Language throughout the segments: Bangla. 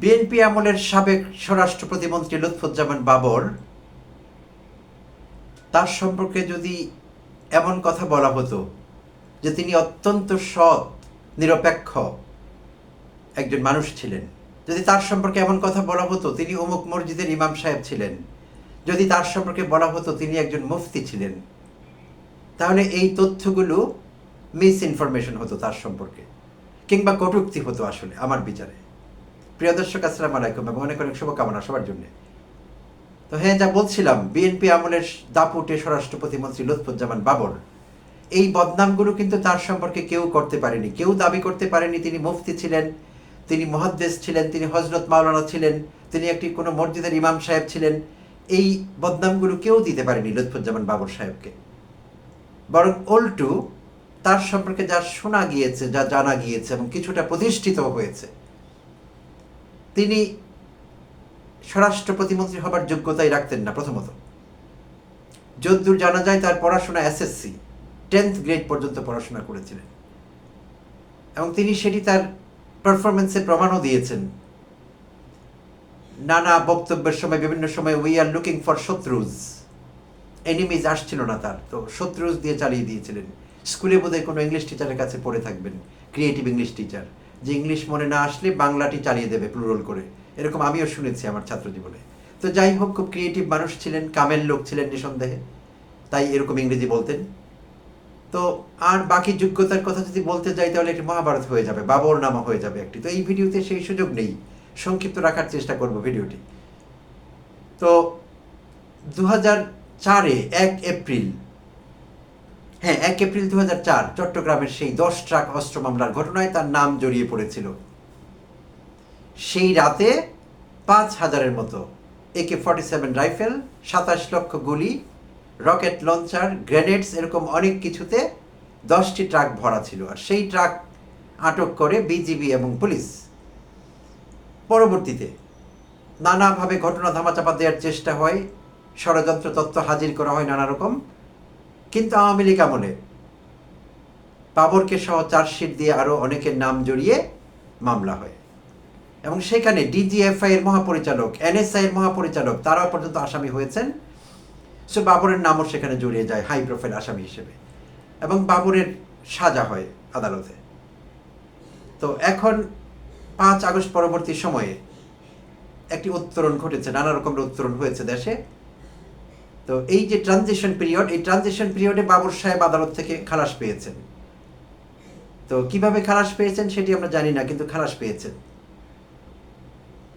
বিএনপি আমলের সাবেক স্বরাষ্ট্র প্রতিমন্ত্রী লুৎফুজ্জামান বাবর, তার সম্পর্কে যদি এমন কথা বলা হতো যে তিনি অত্যন্ত সৎ, নিরপেক্ষ একজন মানুষ ছিলেন, যদি তার সম্পর্কে এমন কথা বলা হতো, তিনি অমুক মসজিদের ইমাম সাহেব ছিলেন, যদি তার সম্পর্কে বলা হতো তিনি একজন মুফতি ছিলেন, তাহলে এই তথ্যগুলো মিস ইনফরমেশন হতো তার সম্পর্কে, কিংবা কটুক্তি হতো আসলে, আমার বিচারে। প্রিয় দর্শক, আসসালাম আলাইকুম এবং অনেক অনেক শুভকামনা সবার জন্য। তো হ্যাঁ যা বলছিলাম বিএনপি আমলের দাপুটে স্বরাষ্ট্র প্রতিমন্ত্রী লুৎফুজ্জামান বাবর, এই বদনামগুলো কিন্তু তার সম্পর্কে কেউ করতে পারেনি। কেউ দাবি করতে পারেনি। তিনি মুফতি ছিলেন, তিনি মহাদ্দেশ ছিলেন, তিনি হজরত মাওলানা ছিলেন, তিনি একটি কোনো মসজিদের ইমাম সাহেব ছিলেন। এই বদনামগুলো কেউ দিতে পারেনি লুৎফুজ্জামান বাবর সাহেবকে। বরং উল্টু তার সম্পর্কে যা শোনা গিয়েছে, যা জানা গিয়েছে এবং কিছুটা প্রতিষ্ঠিত হয়েছে তিনি স্বরাষ্ট্র প্রতিমন্ত্রী হবার যোগ্যতাই রাখতেন না প্রথমত। যদ্দূর জানা যায় তার পড়াশোনা এসএসসি টেন্থ গ্রেড পর্যন্ত পড়াশোনা করেছিলেন। এবং তিনি সেটি তার পারফরমেন্সে প্রমাণও দিয়েছেন। নানা বক্তব্যের সময়, বিভিন্ন সময় উই আর লুকিং ফর শত্রুজ। এনিমিজ আসছিল না তার। তো শত্রুজ দিয়ে চালিয়ে দিয়েছিলেন। স্কুলে বোধহয় কোনো ইংলিশ টিচারের কাছে পড়ে থাকবেন ক্রিয়েটিভ ইংলিশ টিচার যে ইংলিশ মনে না আসলে বাংলাটি চালিয়ে দেবে প্লুরাল করে। এরকম আমিও শুনেছি আমার ছাত্র জীবনে তো যাই হোক, খুব ক্রিয়েটিভ মানুষ ছিলেন, কামের লোক ছিলেন নিঃসন্দেহে। তাই এরকম ইংরেজি বলতেন। তো আর বাকি যোগ্যতার কথা যদি বলতে যাই, তাহলে একটি মহাভারত হয়ে যাবে, বাবর নামা হয়ে যাবে একটি। তো এই ভিডিওতে সেই সুযোগ নেই। সংক্ষিপ্ত রাখার চেষ্টা করব ভিডিওটি। তো দু হাজার চারে এক এপ্রিল হ্যাঁ এক এপ্রিল দু হাজার চার, চট্টগ্রামের সেই দশ ট্রাক অস্ত্র মামলার ঘটনায় তার নাম জড়িয়ে পড়েছিল। সেই রাতে পাঁচ হাজারের মতো একে ফর্টি সেভেন রাইফেল, সাতাশ লক্ষ গুলি, রকেট লঞ্চার, গ্রেনেডস এরকম অনেক কিছুতে দশটি ট্রাক ভরা ছিল আর সেই ট্রাক আটক করে বিজিবি এবং পুলিশ। পরবর্তীতে নানাভাবে ঘটনা ধামাচাপা দেওয়ার চেষ্টা হয়, ষড়যন্ত্র তত্ত্ব হাজির করা হয় নানা রকম। কিন্তু আওয়ামী লীগ আমলে বাবরকে সহ চার্জশিট দিয়ে আরও অনেকের নাম জড়িয়ে মামলা হয়। এবং সেখানে ডিজিএফআই এর মহাপরিচালক, এনএসআই এর মহাপরিচালক, তারাও পর্যন্ত আসামি হয়েছেন। সে বাবরের নামও সেখানে জড়িয়ে যায়, হাই প্রোফাইল আসামি হিসেবে। এবং বাবরের সাজা হয় আদালতে। তো এখন পাঁচ আগস্ট পরবর্তী সময়ে একটি উত্তরণ ঘটেছে, নানা রকমের উত্তরণ হয়েছে দেশে। তো এই যে ট্রানজিশন পিরিয়ড এই ট্রানজিশন পিরিয়ডে বাবর সাহেব আদালত থেকে খালাস পেয়েছেন। তো কীভাবে খালাস পেয়েছেন সেটি আমরা জানি না, কিন্তু খালাস পেয়েছেন।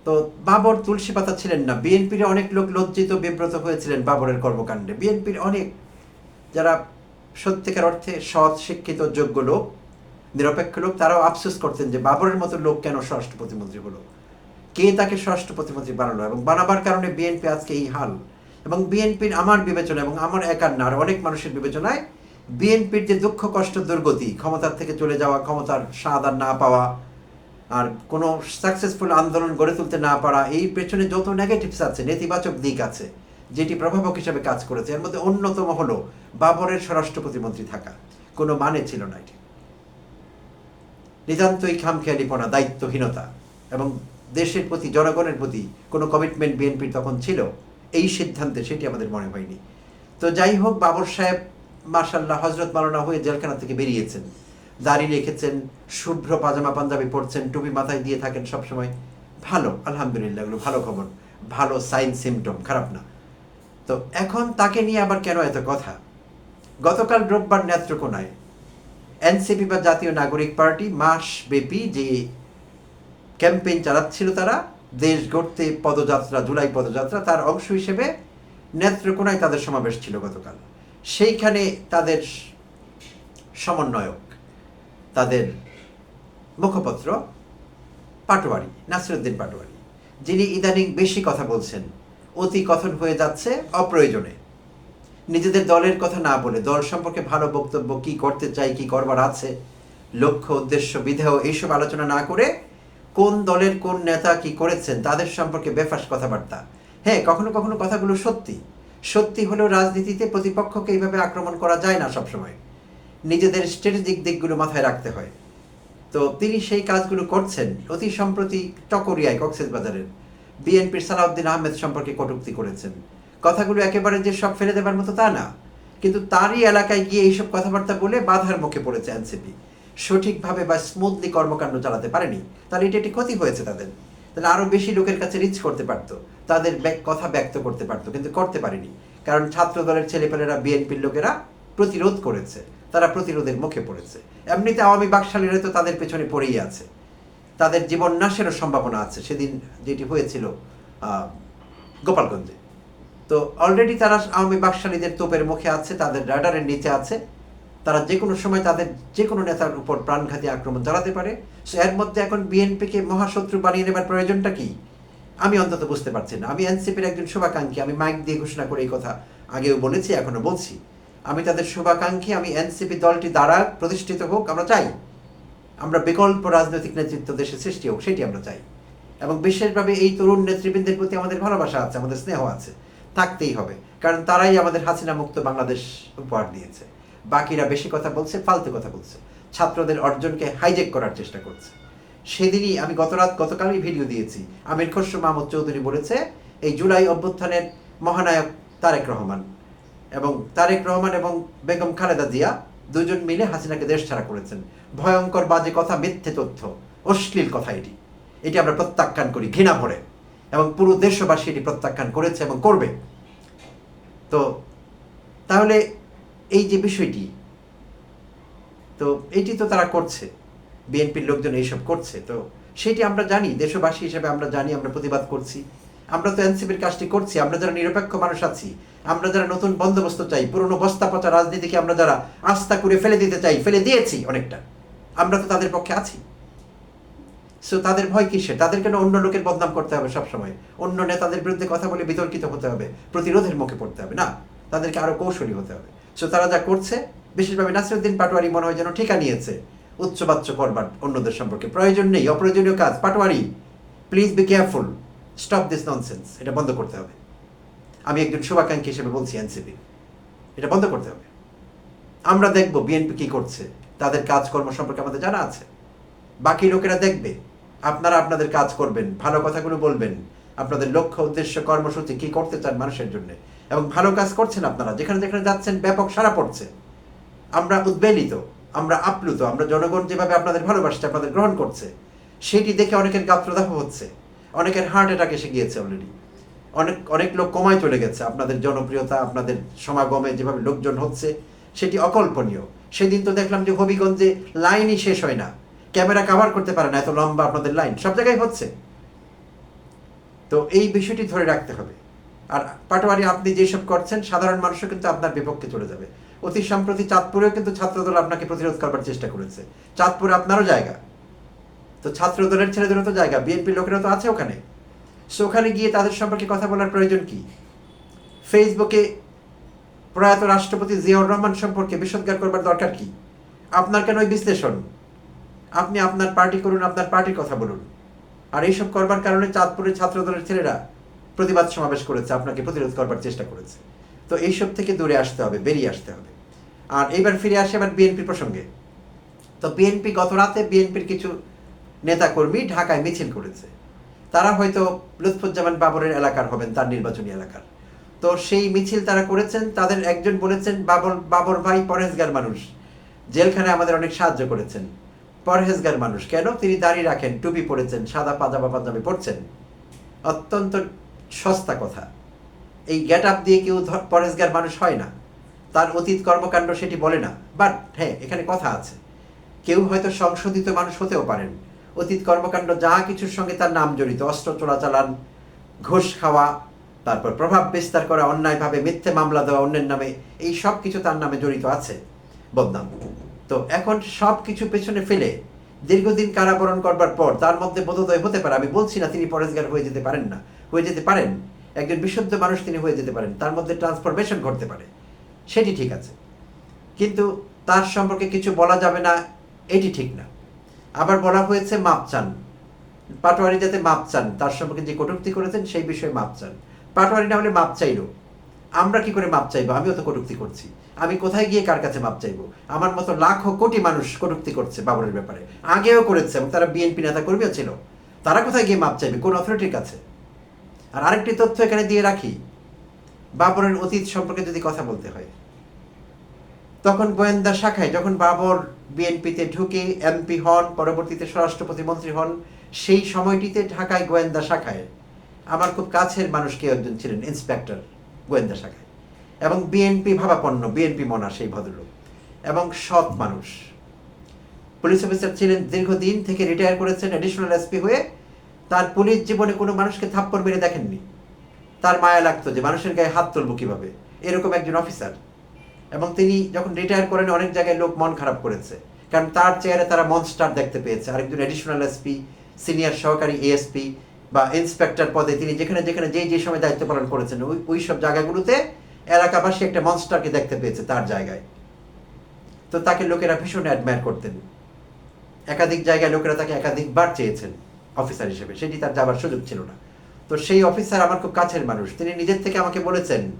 তো বাবর তুলসী পাতা ছিলেন না। বিএনপির অনেক লোক লজ্জিত, বিব্রত হয়েছিলেন বাবরের কর্মকাণ্ডে। বিএনপির অনেক যারা সত্যিকার অর্থে সৎ, শিক্ষিত, যোগ্য লোক, নিরপেক্ষ লোক, তারাও আফসোস করতেন যে বাবরের মতো লোক কেন স্বরাষ্ট্র প্রতিমন্ত্রী হলো? কে তাকে স্বরাষ্ট্র প্রতিমন্ত্রী বানালো? এবং বানাবার কারণে বিএনপি আজকে এই হাল। এবং বিএনপির আমার বিবেচনা এবং আমার একার না অনেক মানুষের বিবেচনায় বিএনপির যে দুঃখ, কষ্ট, দুর্গতি, ক্ষমতার থেকে চলে যাওয়া, ক্ষমতার স্বাদ আর না পাওয়া, আর কোনো সাকসেসফুল আন্দোলন গড়ে তুলতে না পারা, এই পেছনে যত নেগেটিভস আছে, নেতিবাচক দিক আছে, যেটি প্রভাবক হিসেবে কাজ করেছে, এর মধ্যে অন্যতম হলো বাবরের স্বরাষ্ট্র প্রতিমন্ত্রী থাকা। কোনো মানে ছিল না এটি। নিতান্তই খামখেয়ালিপনা, দায়িত্বহীনতা এবং দেশের প্রতি, জনগণের প্রতি কোনো কমিটমেন্ট বিএনপির তখন ছিল এই সিদ্ধান্তে সেটি আমাদের মনে হয়নি। তো যাই হোক, বাবর সাহেব মার্শাল্লাহ হজরত মালানা হয়ে জেলখানা থেকে বেরিয়েছেন। দাড়ি রেখেছেন, শুভ্র পাজামা পাঞ্জাবি পরছেন, টুপি মাথায় দিয়ে থাকেন সবসময়। ভালো, আলহামদুলিল্লাহ, এগুলো ভালো খবর। ভালো সাইন সিমটম খারাপ না। তো এখন তাকে নিয়ে আবার কেন এত কথা? গতকাল রোববার নেত্রকোনায় এনসিপি বা জাতীয় নাগরিক পার্টি মাস ব্যাপী যে ক্যাম্পেইন চালাচ্ছিল তারা দেশ গড়তে পদযাত্রা, জুলাই পদযাত্রা তার অংশ হিসেবে নেত্রকোনায় তাদের সমাবেশ ছিল গতকাল। সেইখানে তাদের সমন্বয়ক, তাদের মুখপত্র পাটোয়ারি, নাসিরুদ্দিন পাটোয়ারি, যিনি ইদানিং বেশি কথা বলছেন, অতি কথন হয়ে যাচ্ছে অপ্রয়োজনে। নিজেদের দলের কথা না বলে, দল সম্পর্কে ভালো বক্তব্য কি করতে চাই কি করবার আছে, লক্ষ্য, উদ্দেশ্য, বিধেয়, এইসব আলোচনা না করে কোন দলের কোন নেতা কি করেছেন তাদের সম্পর্কে বেফাস কথাবার্তা। হ্যাঁ কখনো কখনো কথাগুলো সত্যি। সত্যি হলেও রাজনীতিতে প্রতিপক্ষকে এইভাবে আক্রমণ করা যায় না সবসময়। নিজেদের স্ট্র্যাটেজিক দিকগুলো মাথায় রাখতে হয়। তো তিনি সেই কাজগুলো করছেন অতি সম্প্রতি চকরিয়ায় কক্সেস বাজারের বিএনপির সালাউদ্দিন আহমেদ সম্পর্কে কটুক্তি করেছেন। কথাগুলো একেবারে যে সব ফেলে দেবার মতো তা না। কিন্তু তারই এলাকায় গিয়ে এইসব কথাবার্তা বলে বাধার মুখে পড়েছে এনসিপি। সঠিকভাবে বা স্মুথলি কর্মকাণ্ড চালাতে পারেনি, তাহলে এটা একটি ক্ষতি হয়েছে তাদের। তাহলে আরও বেশি লোকের কাছে রিচ করতে পারতো, তাদের কথা ব্যক্ত করতে পারতো, কিন্তু করতে পারেনি। কারণ ছাত্র দলের ছেলেপেলেরা বিএনপির লোকেরা প্রতিরোধ করেছে, তারা প্রতিরোধের মুখে পড়েছে। এমনিতে আওয়ামী বাকশালীরা তো তাদের পেছনে পড়েই আছে। তাদের জীবন নাশেরও সম্ভাবনা আছে, সেদিন যেটি হয়েছিল গোপালগঞ্জে। তো অলরেডি তারা আওয়ামী বাকশালীদের তোপের মুখে আছে, তাদের রাডারের নিচে আছে তারা যে কোনো সময় তাদের যে কোনো নেতার উপর প্রাণঘাতী আক্রমণ চালাতে পারে। সো এর মধ্যে এখন বিএনপিকে মহাশত্রু বানিয়ে নেবার প্রয়োজনটা কি? আমি অন্তত বুঝতে পারছি না। আমি এনসিপির একজন শুভাকাঙ্ক্ষী, আমি মাইক দিয়ে ঘোষণা করে এই কথা আগেও বলেছি এখনও বলছি। আমি তাদের শুভাকাঙ্ক্ষী, আমি এনসিপি দলটি দ্বারা প্রতিষ্ঠিত হোক, আমরা চাই। আমরা বিকল্প রাজনৈতিক নেতৃত্ব দেশে সৃষ্টি হোক, সেটি আমরা চাই। এবং বিশেষভাবে এই তরুণ নেতৃবৃন্দের প্রতি আমাদের ভালোবাসা আছে, আমাদের স্নেহ আছে। থাকতেই হবে। কারণ তারাই আমাদের হাসিনা মুক্ত বাংলাদেশ উপহার দিয়েছে। বাকিরা বেশি কথা বলছে, ফালতু কথা বলছে। ছাত্রদের অর্জনকে হাইজেক করার চেষ্টা করছে। সেদিনই আমি গত রাত গতকালই ভিডিও দিয়েছি। আমির খসরু মাহমুদ চৌধুরী বলেছে, এই জুলাই অভ্যুত্থানের মহানায়ক তারেক রহমান এবং তারেক রহমান এবং বেগম খালেদা জিয়া দুজন মিলে হাসিনাকে দেশ ছাড়া করেছেন। ভয়ঙ্কর বাজে কথা, মিথ্যে তথ্য, অশ্লীল কথা এটি। এটি আমরা প্রত্যাখ্যান করি ঘৃণা ভরে এবং পুরো দেশবাসী এটি প্রত্যাখ্যান করেছে এবং করবে। তো তাহলে এই যে বিষয়টি, তো এটি তো তারা করছে। বিএনপির লোকজন এইসব করছে, তো সেটি আমরা জানি, দেশবাসী হিসেবে আমরা জানি, আমরা প্রতিবাদ করছি। আমরা তো এনসিপির কাজটি করছি, আমরা যারা নিরপেক্ষ মানুষ আছি, আমরা যারা নতুন বন্দোবস্ত চাই, পুরনো বস্তা পচা রাজনীতিকে আমরা যারা আস্থা করে ফেলে দিতে চাই, ফেলে দিয়েছি অনেকটা, আমরা তো তাদের পক্ষে আছি। সো তাদের ভয় কিসে তাদের কেন অন্য লোকের বদনাম করতে হবে সবসময়? অন্য নেতাদের বিরুদ্ধে কথা বলে বিতর্কিত হতে হবে, প্রতিরোধের মুখে পড়তে হবে, না? তাদেরকে আরও কৌশলী হতে হবে। সো তারা যা করছে, বিশেষভাবে নাসিরুদ্দিন পাটোয়ারি মনে হয় যেন ঠিকা নিয়েছে। উচ্চবাচ্য করবার অন্যদের সম্পর্কে। প্রয়োজন নেই, অপ্রয়োজনীয় কাজ। Patwari please be careful stop this nonsense এটা বন্ধ করতে হবে। আমি একজন শুভাকাঙ্ক্ষী হিসেবে বলছি এনসিপি। এটা বন্ধ করতে হবে। আমরা দেখব বিএনপি কি করছে। তাদের কাজকর্ম সম্পর্কে আমাদের জানা আছে। বাকি লোকেরা দেখবে। আপনারা আপনাদের কাজ করবেন। ভালো কথাগুলো বলবেন। আপনাদের লক্ষ্য, উদ্দেশ্য, কর্মসূচি কি করতে চান মানুষের জন্য? এবং ভালো কাজ করছেন আপনারা। যেখানে যেখানে যাচ্ছেন, ব্যাপক সারা পড়ছে। আমরা উদ্বেলিত, আমরা আপ্লুত, আমরা জনগণ যেভাবে আপনাদের ভালোবাসছে, আপনাদের গ্রহণ করছে, সেটি দেখে অনেকের গাত্রদাহ হচ্ছে। অনেকের হার্ট অ্যাটাক এসে গিয়েছে অলরেডি অনেক অনেক লোক কমায় চলে গেছে। আপনাদের জনপ্রিয়তা, আপনাদের সমাগমে যেভাবে লোকজন হচ্ছে, সেটি অকল্পনীয়। সেদিন তো দেখলাম যে হবিগঞ্জে লাইনই শেষ হয় না। ক্যামেরা কাভার করতে পারে না, এত লম্বা আপনাদের লাইন সব জায়গায় হচ্ছে। তো এই বিষয়টি ধরে রাখতে হবে। আর পাটোয়ারি আপনি যেসব করছেন, সাধারণ মানুষও কিন্তু আপনার বিপক্ষে চলে যাবে। অতি সম্প্রতি চাঁদপুরেও কিন্তু ছাত্রদল আপনাকে প্রতিরোধ করবার চেষ্টা করেছে। চাঁদপুর আপনারও জায়গা। তো ছাত্র দলের ছেলেদেরও তো জায়গা, বিএনপির লোকেরা তো আছে ওখানে। সো ওখানে গিয়ে তাদের সম্পর্কে কথা বলার প্রয়োজন কি? ফেসবুকে প্রয়াত রাষ্ট্রপতি জিয়াউর রহমান সম্পর্কে বিষোদ্গার করবার দরকার কি? আপনার কেন ওই বিশ্লেষণ? আপনি আপনার পার্টি করুন, আপনার পার্টির কথা বলুন। আর এইসব করবার কারণে চাঁদপুরের ছাত্রদলের ছেলেরা প্রতিবাদ সমাবেশ করেছে, আপনাকে প্রতিরোধ করবার চেষ্টা করেছে। তো এইসব থেকে দূরে আসতে হবে, বেরিয়ে আসতে হবে। আর এইবার ফিরে আসে এবার বিএনপির প্রসঙ্গে। তো বিএনপি গত রাতে বিএনপির কিছু নেতাকর্মী ঢাকায় মিছিল করেছে। তারা হয়তো লুৎফুজ্জামান বাবরের এলাকার হবেন, তার নির্বাচনী এলাকার। তো সেই মিছিল তারা করেছেন, তাদের একজন বলেছেন, বাবর বাবর ভাই পরহেজগার মানুষ। জেলখানে আমাদের অনেক সাহায্য করেছেন। পরহেজগার মানুষ। কেন? তিনি দাড়ি রাখেন, টুপি পরেছেন, সাদা পাজামা পাঞ্জাবি পরছেন। অত্যন্ত সস্তা কথা। এই গেট আপ দিয়ে কেউ পরেজগার মানুষ হয় না। তার অতীত কর্মকাণ্ড সেটি বলে না। বাট হ্যাঁ এখানে কথা আছে। কেউ হয়তো সংশোধিত মানুষ হতেও পারেন। অতীত কর্মকাণ্ড যা কিছুর সঙ্গে তার নাম জড়িত। অস্ত্র চোরাচালান, ঘুষ খাওয়া, তারপর প্রভাব বিস্তার করা, অন্যায়ভাবে মিথ্যে মামলা দেওয়া, অন্যের নামে, এই সব কিছু তার নামে জড়িত আছে। বদনাম। তো এখন সব কিছু পেছনে ফেলে দীর্ঘদিন কারাবরণ করবার পর তার মধ্যে বোধোদয় হতে পারে, আমি বলছি না তিনি পরেশগার হয়ে যেতে পারেন না। হয়ে যেতে পারেন। একজন বিশুদ্ধ মানুষ তিনি হয়ে যেতে পারেন। তার মধ্যে ট্রান্সফরমেশন ঘটতে পারে। সেটি ঠিক আছে। কিন্তু তার সম্পর্কে কিছু বলা যাবে না, এটি ঠিক না। আবার বলা হয়েছে মাপ চান। পাটোয়ারি যাতে মাপ চান, তার সম্পর্কে যে কটূক্তি করেছেন, সেই বিষয়ে মাপ চান। পাটোয়ারি না হলে মাপ চাইল। আমরা কি করে মাপ চাইব? আমিও তো কটুক্তি করছি। আমি কোথায় গিয়ে কার কাছে মাপ চাইব? আমার মতো লাখো, কোটি মানুষ কটুক্তি করছে বাবরের ব্যাপারে। আগেও করেছে এবং তারা বিএনপি নেতা কর্মীও ছিল। তারা কোথায় গিয়ে মাপ চাইবে? কোন অথরিটির কাছে? আর আরেকটি তথ্য এখানে দিয়ে রাখি। বাবরের অতীত সম্পর্কে যদি কথা বলতে হয়। তখন গোয়েন্দা শাখায় যখন বাবর বিএনপিতে ঢুকে এমপি হন, পরবর্তীতে স্বরাষ্ট্র প্রতিমন্ত্রী হন, সেই সময়টিতে ঢাকায় গোয়েন্দা শাখায় আমার খুব কাছের মানুষ কেউ একজন ছিলেন, ইন্সপেক্টর গোয়েন্দা শাখায়। এবং বিএনপি ভাবাপন্ন, বিএনপি মনা সেই ভদ্রলোক। এবং সৎ মানুষ। পুলিশ অফিসার ছিলেন দীর্ঘদিন থেকে রিটায়ার করেছেন অ্যাডিশনাল এসপি হয়ে তার পুলিশ জীবনে কোনো মানুষকে থাপ্পড় মেরে দেখেননি। তার মায়া লাগতো যে মানুষের গায়ে হাত তুলবো কীভাবে? এরকম একজন অফিসার। এবং তিনি যখন রিটায়ার করেন, অনেক জায়গায় লোক মন খারাপ করেছে। কারণ তার চেয়ারে তারা মনস্টার দেখতে পেয়েছে। আরেকজন অ্যাডিশনাল এসপি সিনিয়র সহকারী এএসপি বা ইন্সপেক্টর পদে তিনি যেখানে যেখানে যেই যে সময় দায়িত্ব পালন করেছেন, ওই ওই সব জায়গাগুলোতে এলাকাবাসী একটা মনস্টারকে দেখতে পেয়েছে তার জায়গায়। তো তাকে লোকেরা ভীষণ অ্যাডমায়ার করতেন। একাধিক জায়গায় লোকেরা তাকে একাধিকবার চেয়েছেন। অফিসার হিসেবে। সেটি তার যাবার সুযোগ ছিল না। তো সেই অফিসার আমার খুব কাছের মানুষ। তিনি নিজের থেকে আমাকে বলেছেন,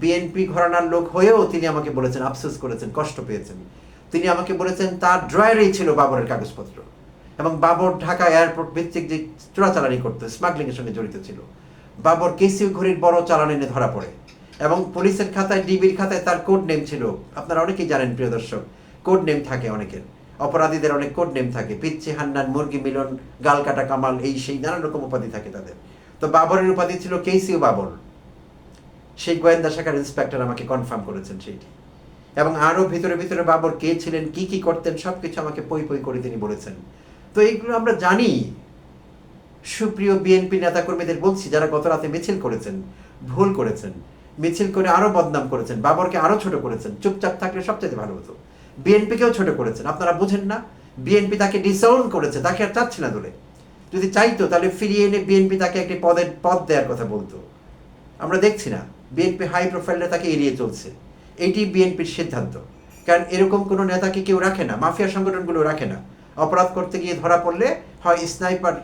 বিএনপি ঘরানার লোক হয়েও তিনি আমাকে বলেছেন, আফসোস করেছেন, কষ্ট পেয়েছেন। তিনি আমাকে বলেছেন, তার ড্রয়ারেই ছিল বাবরের কাগজপত্র এবং বাবর ঢাকা এয়ারপোর্ট ভিত্তিক যে চোরাচালানি করতো, স্মাগলিং এর সঙ্গে জড়িত ছিল। বাবর কেসিউ ঘড়ির বড় চালান এনে ধরা পড়ে এবং পুলিশের খাতায়, ডিবির খাতায় তার কোড নেম ছিল। আপনারা অনেকেই জানেন, প্রিয় দর্শক কোড নেম থাকে অনেকের। অপরাধীদের অনেক কোড নেম থাকে। পিচ্ছি হান্নান, মুরগি, মিলন গাল কাটা কামাল, এই সেই নানান রকম উপাধি থাকে তাদের। তো বাবরের উপাধি ছিল কেসিউ বাবর। সেই গোয়েন্দা শাখার ইন্সপেক্টর আমাকে কনফার্ম করেছেন সেইটি। এবং আরও ভিতরে ভিতরে বাবর কে ছিলেন, কি কি করতেন সব কিছু আমাকে পই পই করে তিনি বলেছেন। তো এইগুলো আমরা জানি। সুপ্রিয় বিএনপি নেতাকর্মীদের বলছি, যারা গত রাতে মিছিল করেছেন, ভুল করেছেন, মিছিল করে আরও বদনাম করেছেন, বাবরকে আরও ছোট করেছেন, চুপচাপ থাকলে সবচেয়ে ভালো হতো। বিএনপিকেও ছোট করেছেন। আপনারা বুঝেন না, বিএনপি তাকে ডিসাউন্ড করেছে, তাকে আর চাচ্ছে না দলে যদি চাইতো, তাহলে ফিরিয়ে এনে বিএনপি তাকে একটি পদের পদ দেওয়ার কথা বলতো। আমরা দেখছি না, বিএনপি হাই প্রোফাইলে তাকে এড়িয়ে চলছে। এইটি বিএনপির সিদ্ধান্ত। কারণ এরকম কোনো নেতাকে কেউ রাখে না, মাফিয়া সংগঠনগুলো রাখে না। অপরাধ করতে গিয়ে ধরা পড়লে হয় স্নাইপার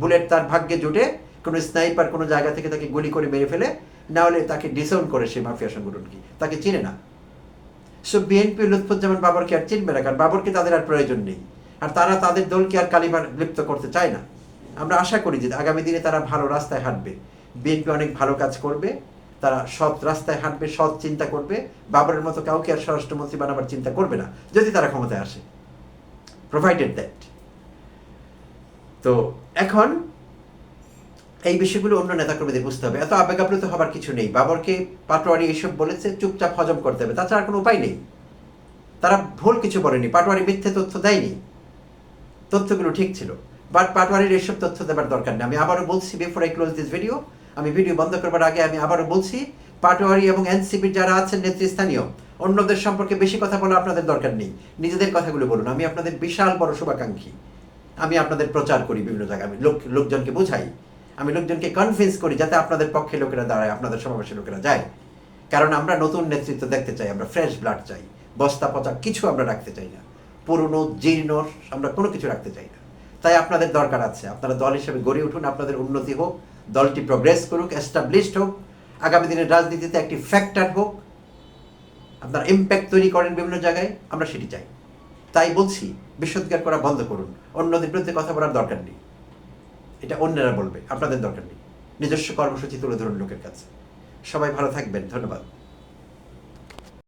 বুলেট তার ভাগ্যে জুটে, কোনো স্নাইপার কোনো জায়গা থেকে তাকে গুলি করে মেরে ফেলে, না হলে তাকে ডিসাউন্ড করে সেই মাফিয়া সংগঠনকে। তাকে চিনে না। সো বিএনপি লুৎফুজ্জামান বাবরকে আর চিনবে না, কারণ বাবরকে তাদের আর প্রয়োজন নেই। আর তারা তাদের দলকে আর কালিমার লিপ্ত করতে চায় না। আমরা আশা করি যে আগামী দিনে তারা ভালো রাস্তায় হাঁটবে। বিএনপি অনেক ভালো কাজ করবে, তারা সৎ রাস্তায় হাঁটবে, সৎ চিন্তা করবে। বাবরের মতো কাউকে আর স্বরাষ্ট্রমন্ত্রী বানাবার চিন্তা করবে না, যদি তারা ক্ষমতায় আসে। প্রোভাইডেড দ্যাট তো এখন এই বিষয়গুলো অন্য নেতাকর্মীদের বুঝতে হবে। এত আবেগাপ্লুত হবার কিছু নেই। বাবরকে, পাটোয়ারি এইসব বলেছে, চুপচাপ হজম করতে হবে। তাছাড়া কোনো উপায় নেই। তারা ভুল কিছু বলেনি। পাটোয়ারি মিথ্যে তথ্য দেয়নি। তথ্যগুলো ঠিক ছিল। বাট পাটোয়ারির এসব তথ্য দেবার দরকার নেই। আমি আবারও বলছি before I close this video আমি ভিডিও বন্ধ করবার আগে আমি আবারও বলছি, পাটোয়ারি এবং এনসিপির যারা আছেন নেতৃস্থানীয়, অন্যদের সম্পর্কে বেশি কথা বলা আপনাদের দরকার নেই। নিজেদের কথাগুলো বলুন। আমি আপনাদের বিশাল বড় শুভাকাঙ্ক্ষী। আমি আপনাদের প্রচার করি বিভিন্ন জায়গায়। আমি লোক লোকজনকে বোঝাই। আমি লোকজনকে কনভিন্স করি যাতে আপনাদের পক্ষে লোকেরা দাঁড়ায়, আপনাদের সমাবেশে লোকেরা যায়। কারণ আমরা নতুন নেতৃত্ব দেখতে চাই, আমরা ফ্রেশ ব্লাড চাই। বস্তা পচা কিছু আমরা রাখতে চাই না। পুরনো, জীর্ণ, আমরা কোনো কিছু রাখতে চাই না। তাই আপনাদের দরকার আছে। আপনারা দল হিসেবে গড়ে উঠুন, আপনাদের উন্নতি হোক, দলটি প্রগ্রেস করুক এস্টাবলিশড হোক, আগামী দিনের রাজনীতিতে একটি ফ্যাক্টর হোক, আপনারা ইম্প্যাক্ট তৈরি করেন বিভিন্ন জায়গায়, আমরা সেটি চাই। তাই বলছি বিশুদ্ধার করা বন্ধ করুন। অন্যদের বিরুদ্ধে কথা বলার দরকার নেই। এটা অন্যরা বলবে, আপনাদের দরকার নেই। নিজস্ব কর্মসূচি তুলে ধরুন লোকের কাছে। সবাই ভালো থাকবেন, ধন্যবাদ।